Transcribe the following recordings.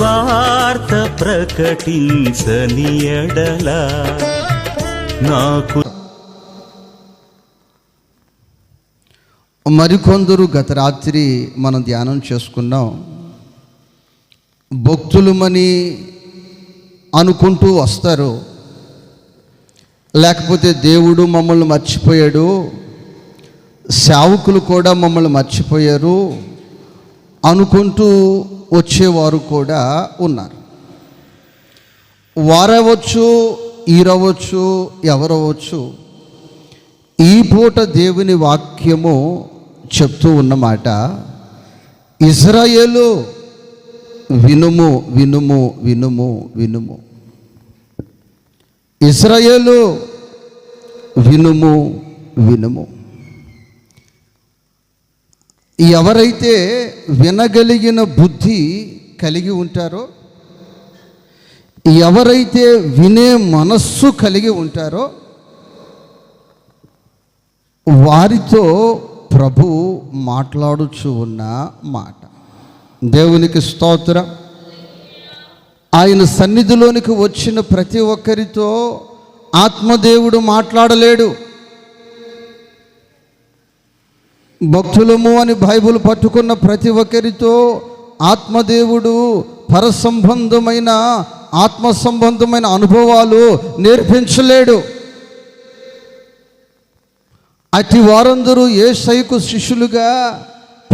వార్త ప్రకటించని నాకు మరికొందరు గత రాత్రి మనం ధ్యానం చేసుకున్నాం. భక్తులమని అనుకుంటూ వస్తారు. లేకపోతే దేవుడు మమ్మల్ని మర్చిపోయాడు. సేవకులు కూడా మమ్మల్ని మర్చిపోయారు. అనుకుంటూ వచ్చేవారు కూడా ఉన్నారు. వారవచ్చు ఈరవచ్చు ఎవరవచ్చు ఈ పూట దేవుని వాక్యము చెప్తూ ఉన్నమాట ఇజ్రాయేలు వినుము వినుము వినుము వినుము. ఇజ్రాయేలు వినుము వినుము. ఎవరైతే వినగలిగిన బుద్ధి కలిగి ఉంటారో ఎవరైతే వినే మనస్సు కలిగి ఉంటారో వారితో ప్రభు మాట్లాడుచు ఉన్న మాట. దేవునికి స్తోత్రం. ఆయన సన్నిధిలోనికి వచ్చిన ప్రతి ఒక్కరితో ఆత్మదేవుడు మాట్లాడలేడు. భక్తులము అని బైబిల్ పట్టుకున్న ప్రతి ఒక్కరితో ఆత్మదేవుడు పరసంబంధమైన ఆత్మ సంబంధమైన అనుభవాలు నేర్పించలేడు. అతి వారందరూ ఏ సైకు శిష్యులుగా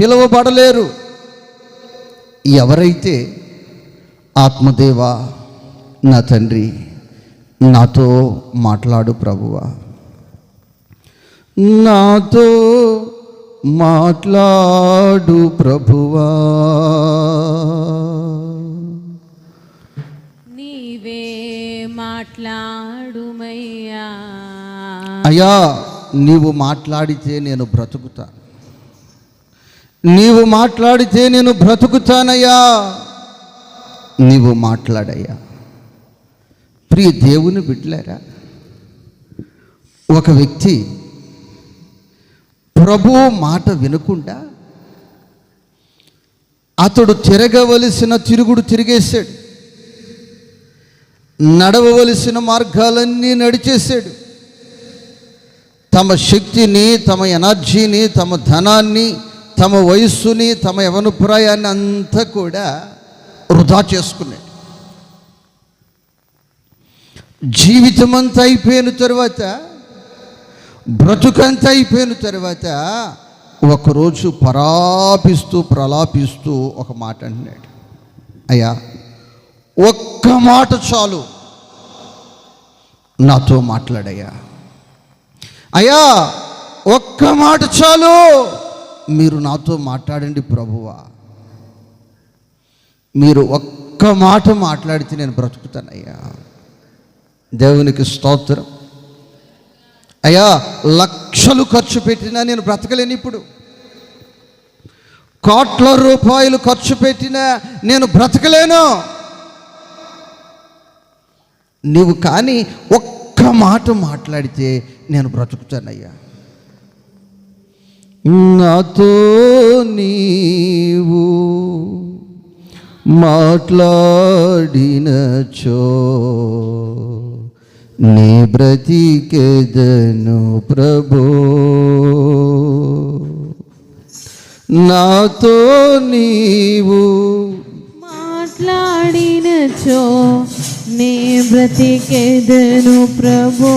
పిలువబడలేరు. ఎవరైతే ఆత్మదేవా నా తండ్రి నాతో మాట్లాడు ప్రభువా. నాతో మాట్లాడు ప్రభువా. నీవే మాట్లాడుమయ్యా. అయ్యా నీవు మాట్లాడితే నేను బ్రతుకుతా. నీవు మాట్లాడితే నేను బ్రతుకుతానయ్యా. నీవు మాట్లాడయ్యా. ప్రియ దేవుని బిడ్డలారా ఒక వ్యక్తి ప్రభు మాట వినకుండా అతడు తిరగవలసిన తిరుగుడు తిరిగేశాడు. నడవవలసిన మార్గాలన్నీ నడిచేశాడు. తమ శక్తిని తమ ఎనర్జీని తమ ధనాన్ని తమ వయస్సుని తమ యవనప్రాయాన్ని అంతా కూడా వృధా చేసుకున్నాడు. జీవితం అంతా అయిపోయిన తర్వాత బ్రతుకంతా అయిపోయిన తర్వాత ఒకరోజు పరాపిస్తూ ప్రలాపిస్తూ ఒక మాట అంటున్నాడు. అయ్యా ఒక్క మాట చాలు. నాతో మాట్లాడయ్యా. అయ్యా ఒక్క మాట చాలు. మీరు నాతో మాట్లాడండి ప్రభువా. మీరు ఒక్క మాట మాట్లాడితే నేను బ్రతుకుతానయ్యా. దేవునికి స్తోత్రం. అయ్యా లక్షలు ఖర్చు పెట్టినా నేను బ్రతకలేను ఇప్పుడు. కోట్ల రూపాయలు ఖర్చు పెట్టినా నేను బ్రతకలేను. నీవు కానీ ఒక్క మాట మాట్లాడితే నేను బ్రతుకుతానయ్యా. నాతో నీవు మాట్లాడినచో నీ బ్రతికెదను ప్రభో. నాతో నీవు మాట్లాడినచో నే బ్రతికెదను ప్రభో.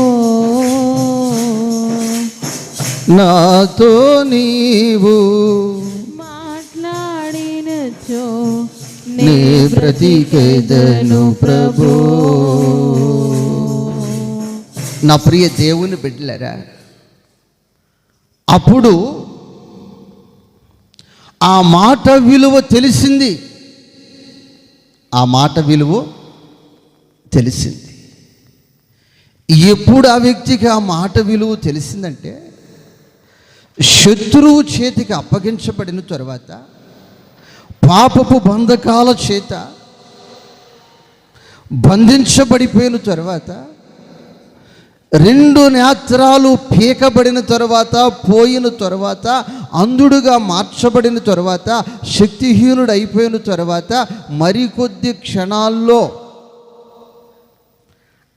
నాతో నీవు మాట్లాడినచో నీ బ్రతికెదను ప్రభో. నా ప్రియ దేవుని బిడ్డలరా అప్పుడు ఆ మాట విలువ తెలిసింది. ఆ మాట విలువ తెలిసింది. ఎప్పుడు ఆ వ్యక్తికి ఆ మాట విలువ తెలిసిందంటే శత్రువు చేతికి అప్పగించబడిన తర్వాత పాపపు బంధకాల చేత బంధించబడిపోయిన తర్వాత రెండు నేత్రాలు పీకబడిన తర్వాత పోయిన తరువాత అంధుడుగా మార్చబడిన తర్వాత శక్తిహీనుడు అయిపోయిన తర్వాత మరికొద్ది క్షణాల్లో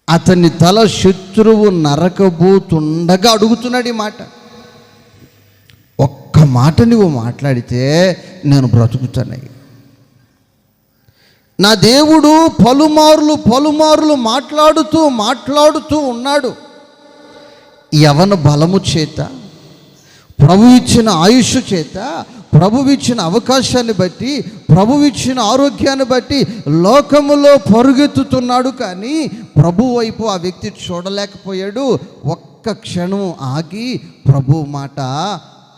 అతని తల శత్రువు నరకబోతుండగా అడుగుతున్నాడు ఈ మాట. ఒక్క మాట నువ్వు మాట్లాడితే నేను బ్రతుకుతానయ్య. నా దేవుడు పలుమార్లు పలుమార్లు మాట్లాడుతూ మాట్లాడుతూ ఉన్నాడు. యవన బలము చేత ప్రభు ఇచ్చిన ఆయుష్ చేత ప్రభు ఇచ్చిన అవకాశాన్ని బట్టి ప్రభు ఇచ్చిన ఆరోగ్యాన్ని బట్టి లోకములో పరుగెత్తుతున్నాడు కానీ ప్రభు వైపు ఆ వ్యక్తి చూడలేకపోయాడు. ఒక్క క్షణం ఆగి ప్రభు మాట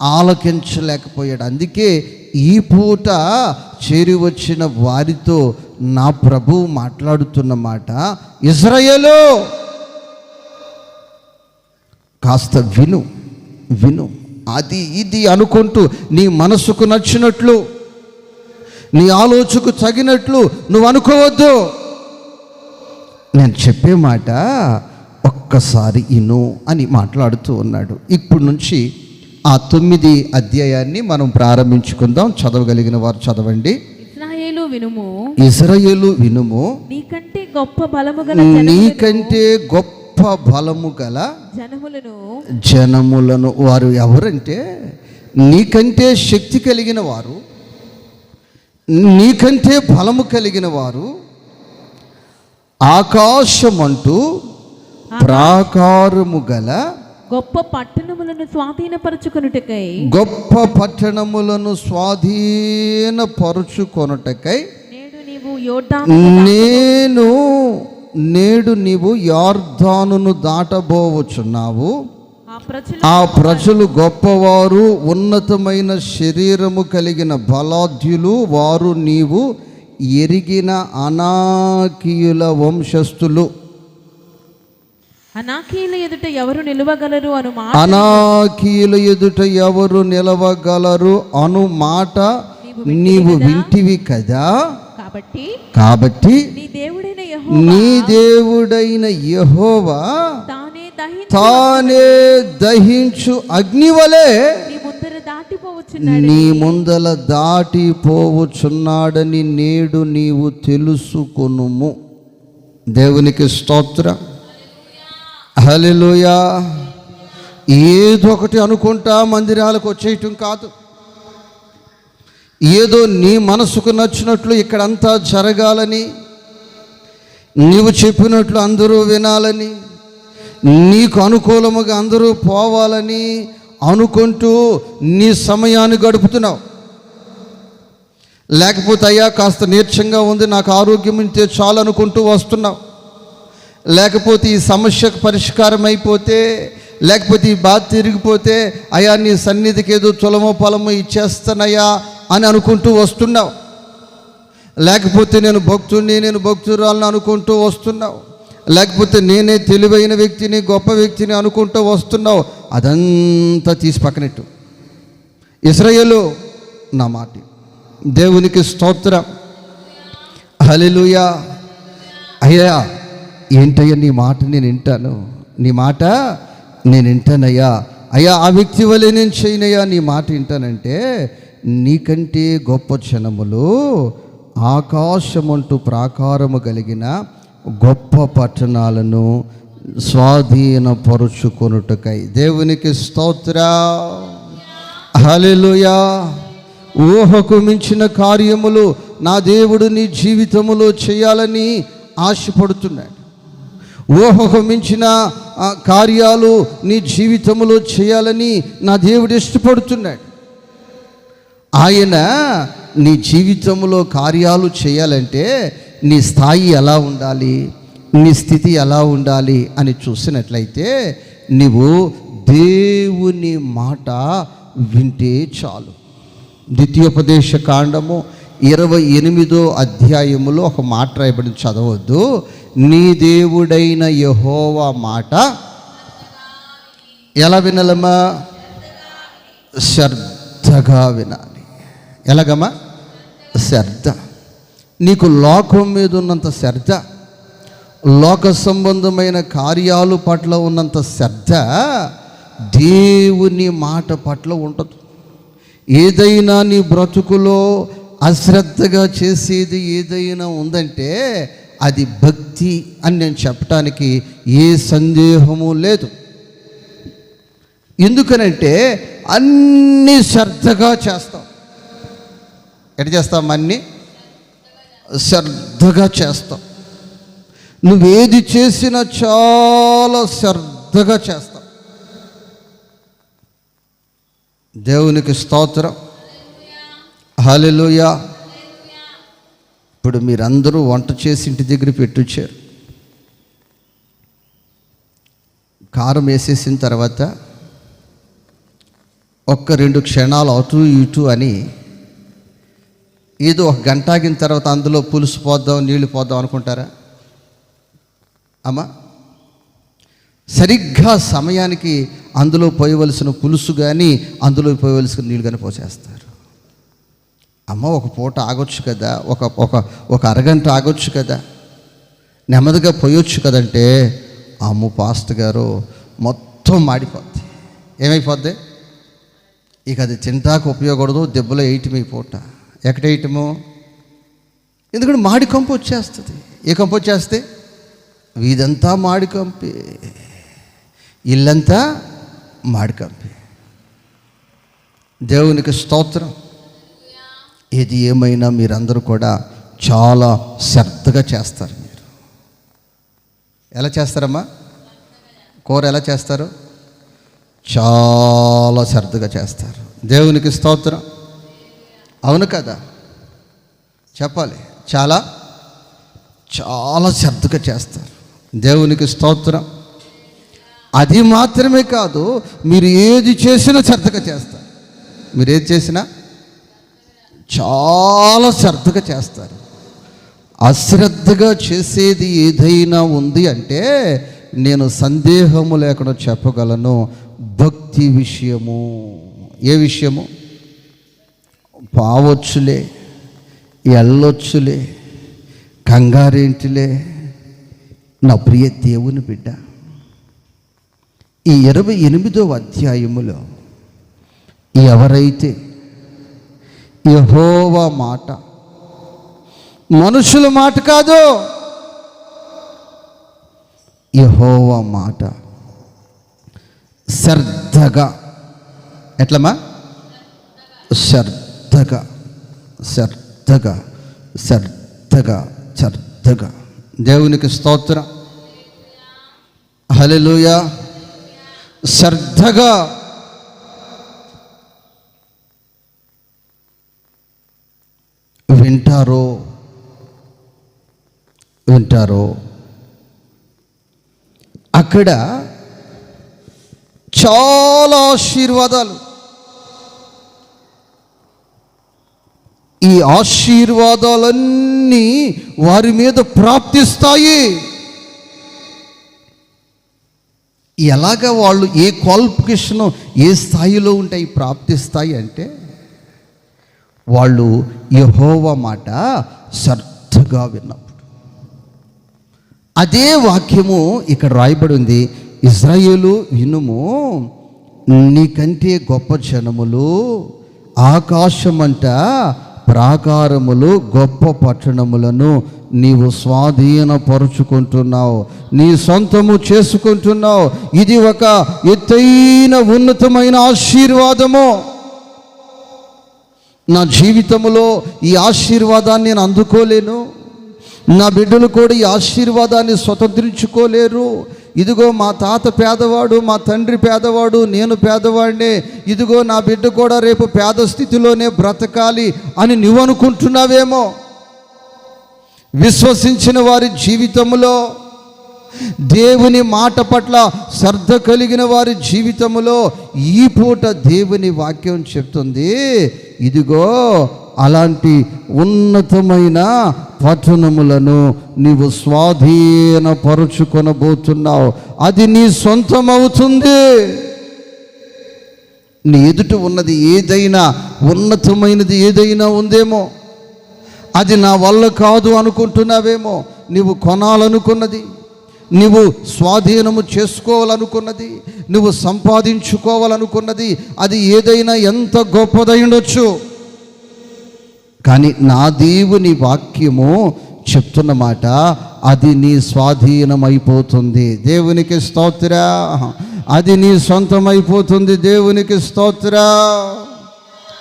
ఆలకించలేకపోయాడు. అందుకే ఈ పూట చేరి వచ్చిన వారితో నా ప్రభు మాట్లాడుతున్న మాట ఇజ్రాయేలు కాస్త విను విను. అది ఇది అనుకుంటూ నీ మనసుకు నచ్చినట్లు నీ ఆలోచనకు తగినట్లు నువ్వు అనుకోవద్దు. నేను చెప్పే మాట ఒక్కసారి ఇను అని మాట్లాడుతూ ఉన్నాడు. ఇప్పుడు నుంచి ఆ తొమ్మిది అధ్యాయాన్ని మనం ప్రారంభించుకుందాం. చదవగలిగిన వారు చదవండి. ఇస్రాయేలు వినుము. వినుము. నీకంటే గొప్ప బలము గల నీకంటే గొప్ప బలము గల జనములను జనములను వారు ఎవరంటే? నీకంటే శక్తి కలిగిన వారు నీకంటే బలము కలిగిన వారు ఆకాశమంటూ ప్రాకారము గల గొప్ప పట్టణములను స్వాధీనపరచుకొనుటకై. గొప్ప పట్టణములను స్వాధీనపరుచుకొనుటకై నేడు నీవు యోర్దాను నేను నేడు నీవు యార్దానును దాటబోవచున్నావు ఆ ప్రజలు ఆ ప్రజలు గొప్పవారు ఉన్నతమైన శరీరము కలిగిన బలాఢ్యులు వారు నీవు ఎరిగిన అనాకీయుల వంశస్థులు. అనాకీయుల ఎదుట ఎవరు నిలువగలరు అను మాట? అనాకీయుల ఎదుట ఎవరు నిలవగలరు అను మాట నీవు వింటివి కదా? కాబట్టి కాబట్టి నీ దేవుడైన యెహోవా నీ దేవుడైన యెహోవా తానే దహించి తానే దహించు అగ్నివలే నీ ముందర దాటిపోవచ్చున్నాడు నీ ముందల దాటిపోవచున్నాడని నేడు నీవు తెలుసుకొనుము. దేవునికి స్తోత్ర. హల్లెలూయా. ఏదో ఒకటి అనుకుంటా మందిరాలకు వచ్చేయటం కాదు. ఏదో నీ మనసుకు నచ్చినట్లు ఇక్కడంతా జరగాలని నీవు చెప్పినట్లు అందరూ వినాలని నీకు అనుకూలముగా అందరూ పోవాలని అనుకుంటూ నీ సమయాన్ని గడుపుతున్నావు. లేకపోతే అయ్యా కాస్త నీరసంగా ఉంది నాకు ఆరోగ్యం ఉంటే చాలు అనుకుంటూ వస్తున్నావు. లేకపోతే ఈ సమస్యకు పరిష్కారం అయిపోతే లేకపోతే ఈ బాధ తిరిగిపోతే అయ్యా నీ సన్నిధికి ఏదో తులమో పొలమో ఇచ్చేస్తానయ్యా అని అనుకుంటూ వస్తున్నావు. లేకపోతే నేను భక్తుడిని నేను భక్తురాలను అనుకుంటూ వస్తున్నావు. లేకపోతే నేనే తెలివైన వ్యక్తిని గొప్ప వ్యక్తిని అనుకుంటూ వస్తున్నావు. అదంతా తీసి పక్కనెట్టు. ఇస్రాయేలు నా మాట. దేవునికి స్తోత్రం. హలిలుయా అయ్యా ఏంటయ్యా నీ మాట నేను వింటాను? నీ మాట నేను వింటానయ్యా. అయ్యా ఆ వ్యక్తి వల్లే నేను చేయనయ్యా నీ మాట వింటానంటే నీకంటే గొప్ప క్షణములు ఆకాశమంటూ ప్రాకారము కలిగిన గొప్ప పట్టణాలను స్వాధీనపరుచుకొనుటకై. దేవునికి స్తోత్ర. హలెలుయా ఊహకు మించిన కార్యములు నా దేవుడు నీ జీవితములో చేయాలని ఆశపడుతున్నాడు. ఊహకు మించిన కార్యాలు నీ జీవితంలో చేయాలని నా దేవుడు ఇష్టపడుతున్నాడు. ఆయన నీ జీవితంలో కార్యాలు చేయాలంటే నీ స్థాయి ఎలా ఉండాలి నీ స్థితి ఎలా ఉండాలి అని చూసినట్లయితే నీవు దేవుని మాట వింటే చాలు. ద్వితీయోపదేశ కాండము ఇరవై ఎనిమిదో అధ్యాయములో ఒక మాట రాయబడి చదవద్దు. నీ దేవుడైన యహోవా మాట ఎలా వినలమ్మా? శ్రద్ధగా వినాలి. ఎలాగమ్మా? శ్రద్ధ. నీకు లోకం మీద ఉన్నంత శ్రద్ధ లోక సంబంధమైన కార్యాలు పట్ల ఉన్నంత శ్రద్ధ దేవుని మాట పట్ల ఉండదు ఏదైనా నీ బ్రతుకులో అశ్రద్ధగా చేసేది ఏదైనా ఉందంటే అది భక్తి అని నేను చెప్పడానికి ఏ సందేహము లేదు. ఎందుకనంటే అన్ని శ్రద్ధగా చేస్తాం. ఎట చేస్తాం అన్నీ? శ్రద్ధగా చేస్తాం. నువ్వేది చేసినా చాలా శ్రద్ధగా చేస్తావు దేవునికి స్తోత్రం. హాలెలుయా. ఇప్పుడు మీరందరూ వంట చేసి ఇంటి దగ్గర పెట్టొచ్చారు కారం వేసేసిన తర్వాత ఒక్క రెండు క్షణాలు అటు ఇటు అని ఏదో ఒక గంట ఆగిన తర్వాత అందులో పులుసు పోద్దాం నీళ్ళు పోద్దాం అనుకుంటారా? అమ్మా సరిగ్గా సమయానికి అందులో పోయవలసిన పులుసు కానీ అందులో పోయవలసిన నీళ్ళు కానీ పోసేస్తారు. అమ్మ ఒక పూట ఆగొచ్చు కదా ఒక ఒక ఒక అరగంట ఆగొచ్చు కదా నెమ్మదిగా పోయొచ్చు కదంటే అమ్మ పాస్ట్ గారు మొత్తం మాడిపోద్ది. ఏమైపోద్ది? ఇక అది తింటాకు ఉపయోగకూడదు దెబ్బలో వేయటం ఈ పూట. ఎక్కడ వేయటము ఎందుకంటే మాడి కంపు వచ్చేస్తుంది. ఏ కంపు వచ్చేస్తే? వీధంతా మాడి కంపి. ఇల్లంతా మాడి కంపి. దేవునికి స్తోత్రం. ఏది ఏమైనా మీరందరూ కూడా చాలా శ్రద్ధగా చేస్తారు మీరు. ఎలా చేస్తారమ్మా? కూర ఎలా చేస్తారు? చాలా శ్రద్ధగా చేస్తారు. దేవునికి స్తోత్రం. అవును కదా? చెప్పాలి. చాలా? చాలా శ్రద్ధగా చేస్తారు. దేవునికి స్తోత్రం. అది మాత్రమే కాదు మీరు ఏది చేసినా శ్రద్ధగా చేస్తారు. మీరు ఏది చేసినా? చాలా శ్రద్ధగా చేస్తారు. అశ్రద్ధగా చేసేది ఏదైనా ఉంది అంటే నేను సందేహము లేకుండా చెప్పగలను. భక్తి విషయము. ఏ విషయము? పావచ్చులే ఎల్లొచ్చులే కంగారేంటిలే. నా ప్రియ దేవుని బిడ్డ ఈ ఇరవై ఎనిమిదవ అధ్యాయములో ఎవరైతే యహోవ మాట. మనుషుల మాట కాదు. యహోవ మాట. శ్రద్ధగా. ఎట్లమ్మా? శ్రద్ధగా. శ్రద్ధగా. శ్రద్ధగా. శ్రద్ధగా. దేవునికి స్తోత్రం. హల్లెలూయా. శ్రద్ధగా. వింటారో? వింటారో? అక్కడ చాలా ఆశీర్వాదాలు. ఈ ఆశీర్వాదాలన్నీ వారి మీద ప్రాప్తిస్తాయి. ఎలాగ వాళ్ళు ఏ క్వాలిఫికేషన్ ఏ స్థాయిలో ఉంటాయి ప్రాప్తిస్తాయి అంటే వాళ్ళు యహోవ మాట శ్రద్ధగా విన్నప్పుడు. అదే వాక్యము ఇక్కడ రాయబడి ఉంది ఇజ్రాయేలు వినుము నీకంటే గొప్ప జనములు ఆకాశమంట ప్రాకారములు గొప్ప పట్టణములను నీవు స్వాధీనపరుచుకుంటున్నావు. నీ సొంతము చేసుకుంటున్నావు. ఇది ఒక ఎత్తైన ఉన్నతమైన ఆశీర్వాదము. నా జీవితంలో ఈ ఆశీర్వాదాన్ని నేను అందుకోలేను. నా బిడ్డలు కూడా ఈ ఆశీర్వాదాన్ని స్వతంత్రించుకోలేరు. ఇదిగో మా తాత పేదవాడు మా తండ్రి పేదవాడు నేను పేదవాడినే. ఇదిగో నా బిడ్డ కూడా రేపు పేద స్థితిలోనే బ్రతకాలి అని నువ్వు అనుకుంటున్నావేమో విశ్వసించిన వారి జీవితంలో దేవుని మాట పట్ల శ్రద్ధ కలిగిన వారి జీవితంలో ఈ పూట దేవుని వాక్యం చెప్తుంది. ఇదిగో అలాంటి ఉన్నతమైన పట్టణములను నీవు స్వాధీనపరుచుకొనబోతున్నావు. అది నీ సొంతమవుతుంది. నీ ఎదుట ఉన్నది ఏదైనా ఉన్నతమైనది ఏదైనా ఉందేమో? అది నా వల్ల కాదు అనుకుంటున్నావేమో? నీవు కొనాలనుకున్నది నువ్వు స్వాధీనము చేసుకోవాలనుకున్నది నువ్వు సంపాదించుకోవాలనుకున్నది అది ఏదైనా ఎంత గొప్పదై ఉండొచ్చు. కానీ నా దేవుని వాక్యము చెప్తున్న మాట అది నీ స్వాధీనమైపోతుంది. దేవునికి స్తోత్ర. అది నీ సొంతమైపోతుంది. దేవునికి స్తోత్ర.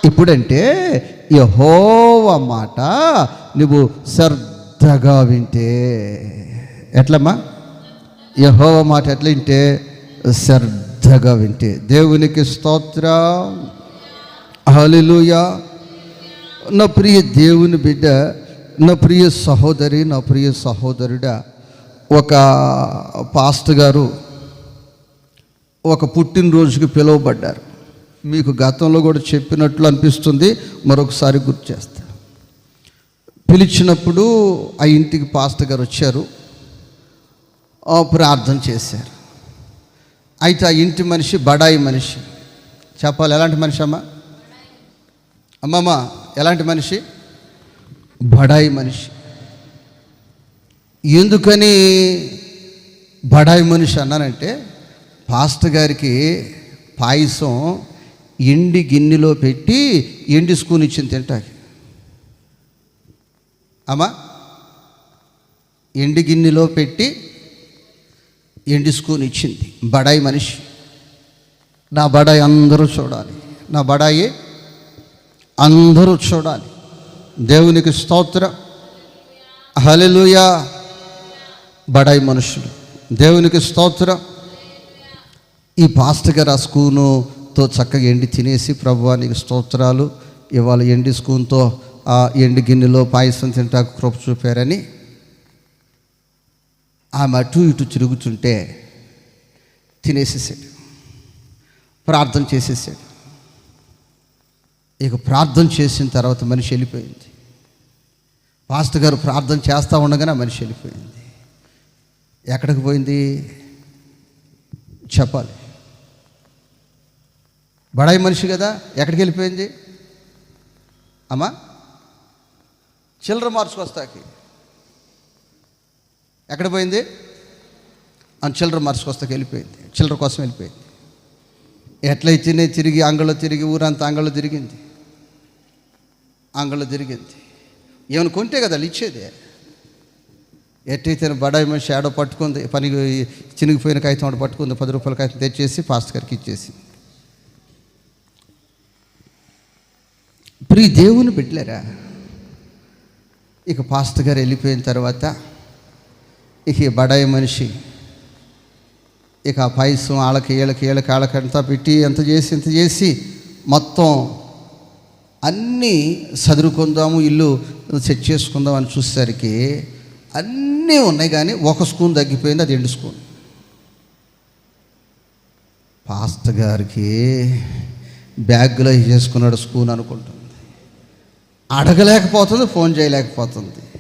ఇప్పుడంటే యహోవ మాట నువ్వు శ్రద్ధగా వింటే. ఎట్లమ్మా? యహోవ మాట ఎట్లా వింటే శ్రద్ధగా వింటే. దేవునికి స్తోత్ర. హల్లెలూయా. నా ప్రియ దేవుని బిడ్డ నా ప్రియ సహోదరి నా ప్రియ సహోదరుడా ఒక పాస్ట్ గారు ఒక పుట్టినరోజుకి పిలువబడ్డారు. మీకు గతంలో కూడా చెప్పినట్లు అనిపిస్తుంది మరొకసారి గుర్తు చేస్తా. పిలిచినప్పుడు ఆ ఇంటికి పాస్ట్ గారు వచ్చారు. ప్రార్థన చేశారు. అయితే ఆ ఇంటి మనిషి బడాయి మనిషి. చెప్పాలి ఎలాంటి మనిషి అమ్మా? అమ్మమ్మ ఎలాంటి మనిషి? బడాయి మనిషి. ఎందుకని బడాయి మనిషి అన్నానంటే పాస్టర్ గారికి పాయసం ఎండి గిన్నెలో పెట్టి ఎండి స్కూన్ ఇచ్చింది తింటాకి. అమ్మా ఎండి గిన్నెలో పెట్టి ఎండి ఇచ్చింది. బడాయి మనిషి. నా బడాయి అందరూ చూడాలి. నా బడాయి అందరూ చూడాలి. దేవునికి స్తోత్ర. హలెలుయ బడాయి మనుషులు. దేవునికి స్తోత్ర. ఈ పాస్ట్ గారు ఆ స్కూనుతో చక్కగా ఎండి తినేసి ప్రభువానికి స్తోత్రాలు. ఇవాళ ఎండి స్కూన్తో ఆ ఎండి గిన్నెలో పాయసం తింటాకు కృప చూపారని ఆమె అటు ఇటు తిరుగుతుంటే తినేసేసాడు. ప్రార్థన చేసేసాడు. ఇక ప్రార్థన చేసిన తర్వాత మనిషి వెళ్ళిపోయింది. పాస్టర్ గారు ప్రార్థన చేస్తూ ఉండగానే మనిషి వెళ్ళిపోయింది. ఎక్కడికి పోయింది? చెప్పాలి. బడాయి మనిషి కదా ఎక్కడికి వెళ్ళిపోయింది? అమ్మా చిల్లర మార్చుకొస్తాకి. ఎక్కడ పోయింది? ఆ చిల్లర మార్చుకొస్తాకి వెళ్ళిపోయింది. చిల్లర కోసం వెళ్ళిపోయింది. ఎట్లయితేనే తిరిగి అంగళ తిరిగి ఊరంతా అంగళ తిరిగింది. అంగళ తిరిగింది. ఏమైనా కొంటే కదా ఇచ్చేది. ఎట్టయితే బడాయి మనిషి ఆడో పట్టుకుంది పని చినిగిపోయిన కాగితం ఆడ పట్టుకుంది పది రూపాయల కాగితం తెచ్చేసి పాస్ట్ గారికి ఇచ్చేసి ప్రియ దేవుని పెట్టలేరా ఇక పాస్ట్ గారు వెళ్ళిపోయిన తర్వాత ఇక ఈ బడాయి మనిషి. ఇక ఆ పాయసం వాళ్ళకి వీళ్ళకి వీళ్ళకి వాళ్ళకి అంతా పెట్టి ఎంత చేసి ఎంత చేసి మొత్తం అన్నీ చదువుకుందాము ఇల్లు సెట్ చేసుకుందాం అని చూసేసరికి అన్నీ ఉన్నాయి కానీ ఒక స్పూన్ తగ్గిపోయింది అది ఎండు స్పూన్. పాస్త గారికి బ్యాగ్లో చేసుకున్నాడు స్పూన్ అనుకుంటుంది. అడగలేకపోతుంది ఫోన్ చేయలేకపోతుంది.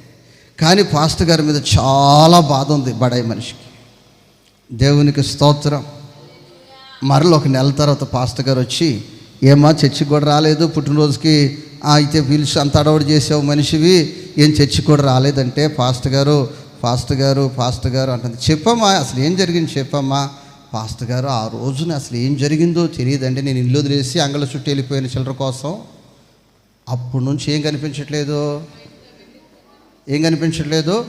కానీ పాస్టర్ గారి మీద చాలా బాధ ఉంది బడాయి మనిషికి. దేవునికి స్తోత్రం. మరలో ఒక నెల తర్వాత పాస్టర్ గారు వచ్చి ఏమా చర్చికి కూడా రాలేదు పుట్టినరోజుకి అయితే పిలిచి అంత అడవడి చేసావు మనిషివి ఏం చర్చికి కూడా రాలేదంటే పాస్టర్ గారు పాస్టర్ గారు పాస్టర్ గారు అంటుంది. చెప్పమ్మా అసలు ఏం జరిగింది చెప్పమ్మా? పాస్టర్ గారు ఆ రోజున అసలు ఏం జరిగిందో తెలియదండి. నేను ఇల్లు వదిలేసి అంగళ చుట్టూ వెళ్ళిపోయిన చిల్లర కోసం. అప్పటి నుంచి ఏం కనిపించట్లేదు. ఏం కనిపించట్లేదు?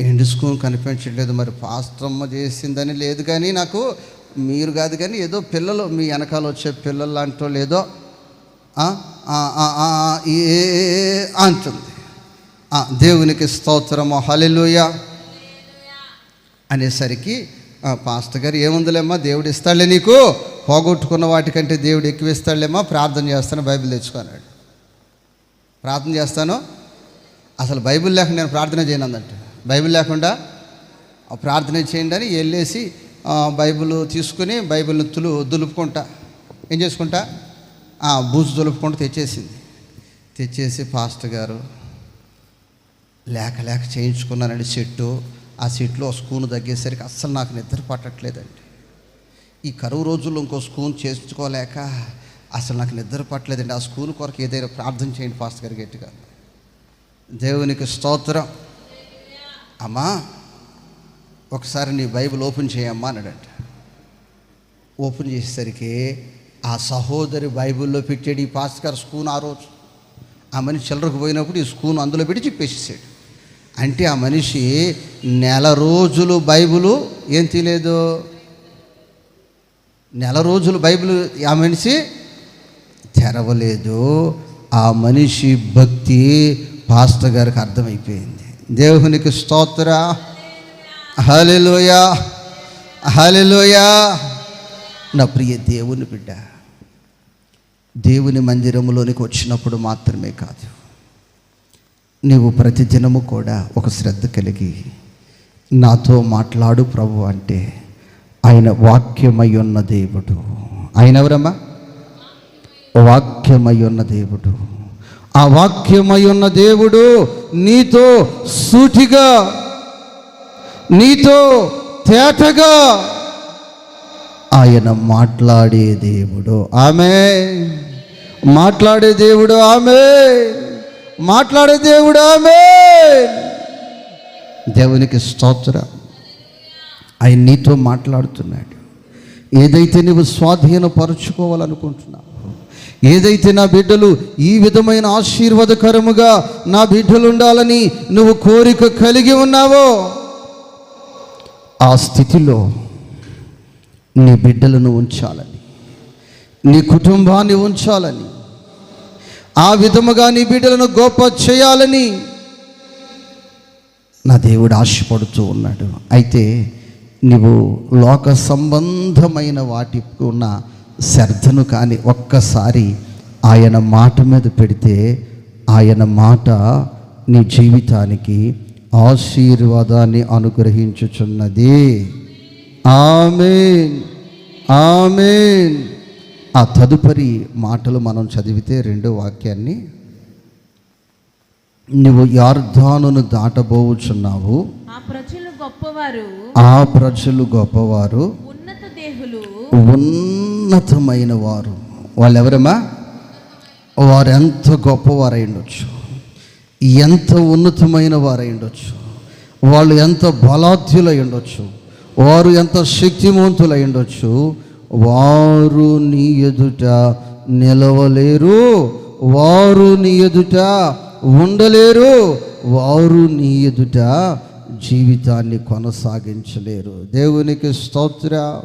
ఎండు కనిపించట్లేదు. మరి పాస్త్రమ్మ చేసిందని లేదు కానీ నాకు మీరు కాదు కానీ ఏదో పిల్లలు మీ వెనకాల వచ్చే పిల్లలు లాంటో లేదో ఏ అంటుంది. దేవునికి స్తోత్రము. హలెలుయ అనేసరికి పాస్టర్ గారు ఏముందిలేమ్మా? దేవుడు ఇస్తాడులే నీకు. పోగొట్టుకున్న వాటికంటే దేవుడు ఎక్కువ ఇస్తాడులేమ్మా. ప్రార్థన చేస్తాను బైబిల్ తెచ్చుకున్నాడు ప్రార్థన చేస్తాను అసలు బైబిల్ లేకుండా నేను ప్రార్థన చేయను బైబిల్ లేకుండా ప్రార్థన చేయండి అని వెళ్ళేసి బైబిల్ తీసుకుని బైబిల్ని తులు దులుపుకుంటా. ఏం చేసుకుంటా? బూజు దులుపుకుంటూ తెచ్చేసింది. తెచ్చేసి పాస్టర్ గారు లేక లేక చేయించుకున్నానండి సెట్టు ఆ సెట్లో స్కూన్ తగ్గేసరికి అస్సలు నాకు నిద్ర పట్టట్లేదండి. ఈ కరువు రోజుల్లో ఇంకో స్కూన్ చేసుకోలేక అసలు నాకు నిద్ర పట్టలేదండి. ఆ స్కూల్ కొరకు ఏదైనా ప్రార్థన చేయండి పాస్టర్ గారు గట్టిగా. దేవునికి స్తోత్రం. అమ్మా ఒకసారి నీ బైబిల్ ఓపెన్ చేయమ్మా అన్నాడంట. ఓపెన్ చేసేసరికి ఆ సహోదరి బైబిల్లో పెట్టాడు ఈ పాస్కర్ స్కూన్ ఆ రోజు. ఆ మనిషి చిల్లరకు పోయినప్పుడు ఈ స్కూన్ అందులో పెట్టి చెప్పేసేసాడు. అంటే ఆ మనిషి నెల రోజులు బైబిలు ఏం తీయలేదు నెల రోజులు బైబిల్ ఆ మనిషి తెరవలేదు. ఆ మనిషి భక్తి పాస్టర్ గారికి అర్థమైపోయింది. దేవునికి స్తోత్ర. హలెలోయ హలెలోయ నా ప్రియ దేవుని బిడ్డ దేవుని మందిరంలోనికి వచ్చినప్పుడు మాత్రమే కాదు నీవు ప్రతిదినము కూడా ఒక శ్రద్ధ కలిగి నాతో మాట్లాడు ప్రభు అంటే ఆయన వాక్యమై ఉన్న దేవుడు. ఆయన ఎవరమ్మా? వాక్యమై ఉన్న దేవుడు. ఆ వాక్యమై ఉన్న దేవుడు నీతో సూటిగా నీతో తేటగా ఆయన మాట్లాడే దేవుడు. ఆమె మాట్లాడే దేవుడు ఆమె మాట్లాడే దేవుడు ఆమె. దేవునికి స్తోత్ర. ఆయన నీతో మాట్లాడుతున్నాడు. ఏదైతే నువ్వు స్వాధీనపరుచుకోవాలనుకుంటున్నావు ఏదైతే నా బిడ్డలు ఈ విధమైన ఆశీర్వాదకరముగా నా బిడ్డలు ఉండాలని నువ్వు కోరిక కలిగి ఉన్నావో ఆ స్థితిలో నీ బిడ్డలను ఉంచాలని నీ కుటుంబాన్ని ఉంచాలని ఆ విధముగా నీ బిడ్డలను గొప్ప చేయాలని నా దేవుడు ఆశపడుతూ ఉన్నాడు. అయితే నీవు లోక సంబంధమైన వాటికి ఉన్న శ్రద్ధను కానీ ఒక్కసారి ఆయన మాట మీద పెడితే ఆయన మాట నీ జీవితానికి ఆశీర్వాదాన్ని అనుగ్రహించుచున్నది. ఆమెన్. ఆమెన్. ఆ తదుపరి మాటలు మనం చదివితే రెండో వాక్యాన్ని. నువ్వు యార్ధానును దాటబోవుచున్నావు ఆ ప్రజలు గొప్పవారు. ఆ ప్రజలు గొప్పవారు. ఉన్నత దేహులు. ఉన్నతమైన వారు. వాళ్ళు ఎవరమ్మా వారు ఎంత గొప్పవారై ఉండొచ్చు. ఎంత ఉన్నతమైన వారై ఉండొచ్చు. వాళ్ళు ఎంత బలాధ్యులై ఉండొచ్చు. వారు ఎంత శక్తివంతులై ఉండొచ్చు. వారు నీ ఎదుట నిలవలేరు. వారు నీ ఎదుట ఉండలేరు. వారు నీ ఎదుట జీవితాన్ని కొనసాగించలేరు. దేవునికి స్తోత్ర.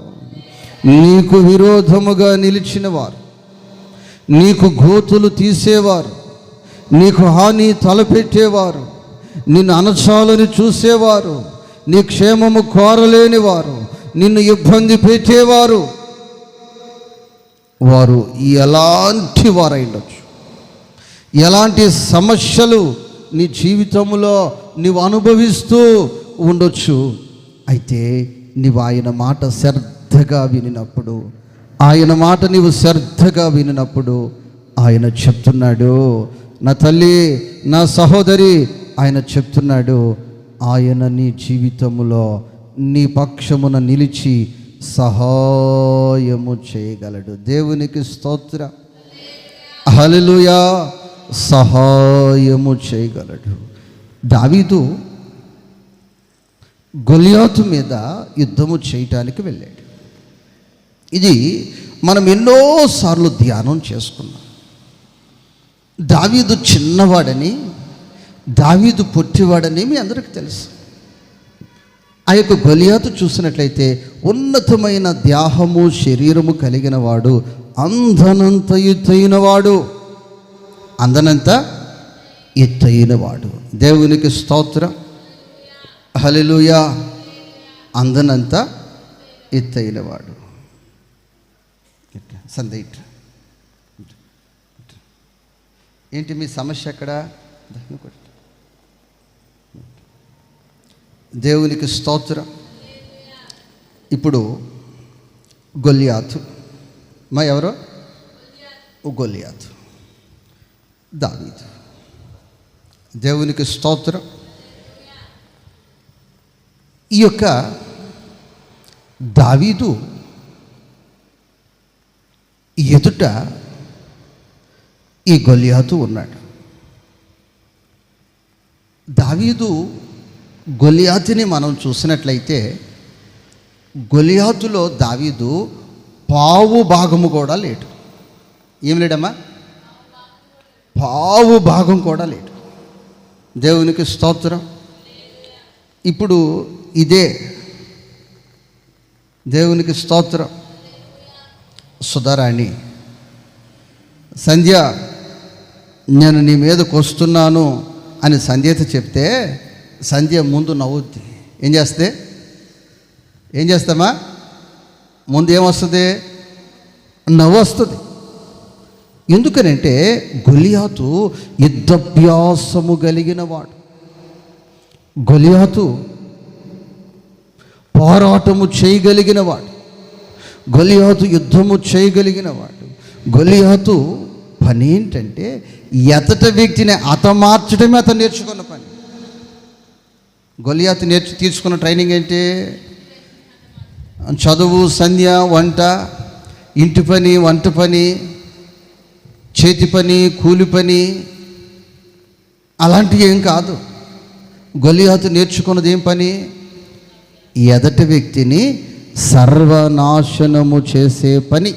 నీకు విరోధముగా నిలిచిన వారు నీకు గోతులు తీసేవారు. నీకు హాని తలపెట్టేవారు. నిన్ను అనచాలని చూసేవారు. నీ క్షేమము కోరలేని వారు నిన్ను ఇబ్బంది పెట్టేవారు. వారు ఎలాంటి వారై ఉండొచ్చు ఎలాంటి సమస్యలు నీ జీవితంలో నీవు అనుభవిస్తూ ఉండొచ్చు? అయితే నీవు ఆయన మాట శ్రద్ధగా వినినప్పుడు ఆయన మాట నీవు శ్రద్ధగా వినినప్పుడు ఆయన చెప్తున్నాడు నా తల్లి నా సహోదరి ఆయన చెప్తున్నాడు ఆయన నీ జీవితములో నీ పక్షమున నిలిచి సహాయము చేయగలడు. దేవునికి స్తోత్ర. హలలుయా సహాయము చేయగలడు. దావీదు గొలియాతు మీద యుద్ధము చేయటానికి వెళ్ళాడు. ఇది మనం ఎన్నోసార్లు ధ్యానం చేసుకున్నాం. దావీదు చిన్నవాడని దావీదు పొట్టివాడని మీ అందరికీ తెలుసు. ఆ యొక్క గొలియాతు చూసినట్లయితే ఉన్నతమైన దేహము శరీరము కలిగిన వాడు అందనంత ఎత్తైన వాడు అందనంత ఎత్తైన వాడు దేవునికి స్తోత్రం. హలిలుయా అందనంత ఎత్తైన వాడు ఇట్లా సందే ఇట్లా ఏంటి మీ సమస్య ఎక్కడ? దేవునికి స్తోత్రం. ఇప్పుడు గొల్లియాతు. మా ఎవరో? ఓ గొల్లియాతు. దావీదు. దేవునికి స్తోత్రం. ఈ యొక్క దావీదు ఎదుట ఈ గొలియాతు ఉన్నాడు. దావీదు గొలియాతుని మనం చూసినట్లయితే గొలియాతులో దావీదు పావు భాగము కూడా లేడు. ఏం లేడమ్మా? పావు భాగం కూడా లేడు. దేవునికి స్తోత్రం. ఇప్పుడు ఇదే దేవునికి స్తోత్రం. సుధారాణి సంధ్య నేను నీ మీదకు వస్తున్నాను అని సంధ్యత చెప్తే సంధ్య ముందు నవ్వుద్ది. ఏం చేస్తే ఏం చేస్తామా? ముందు ఏమొస్తుంది నవ్వు వస్తుంది. ఎందుకనంటే గొలియాతు యుద్ధాభ్యాసము కలిగిన వాడు గొలియాతు పోరాటము చేయగలిగిన వాడు గొలియాతు యుద్ధము చేయగలిగిన వాడు గొలియాతు పని ఏంటంటే ఎతట వ్యక్తిని అతమార్చడమే అతను నేర్చుకున్న పని. గొలియాతు నేర్చు తీసుకున్న ట్రైనింగ్ ఏంటి? చదువు సంధ్య వంట ఇంటి పని వంట పని చేతి పని కూలి పని అలాంటివి ఏం కాదు. గొలియాతు నేర్చుకున్నది ఏం పని? ఎదటి వ్యక్తిని సర్వనాశనము చేసే పని.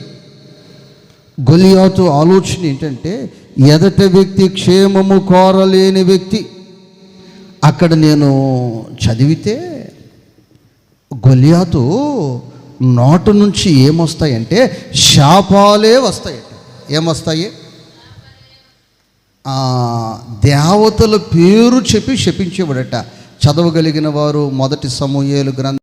గొలియాతు ఆలోచన ఏంటంటే ఎదట వ్యక్తి క్షేమము కోరలేని వ్యక్తి. అక్కడ నేను చదివితే గొలియాతు నోటు నుంచి ఏమొస్తాయంటే శాపాలే వస్తాయట. ఏమొస్తాయి? దేవతల పేరు చెప్పి శపించేవాడట. చదవగలిగిన వారు మొదటి సమూహేలు గ్రంథం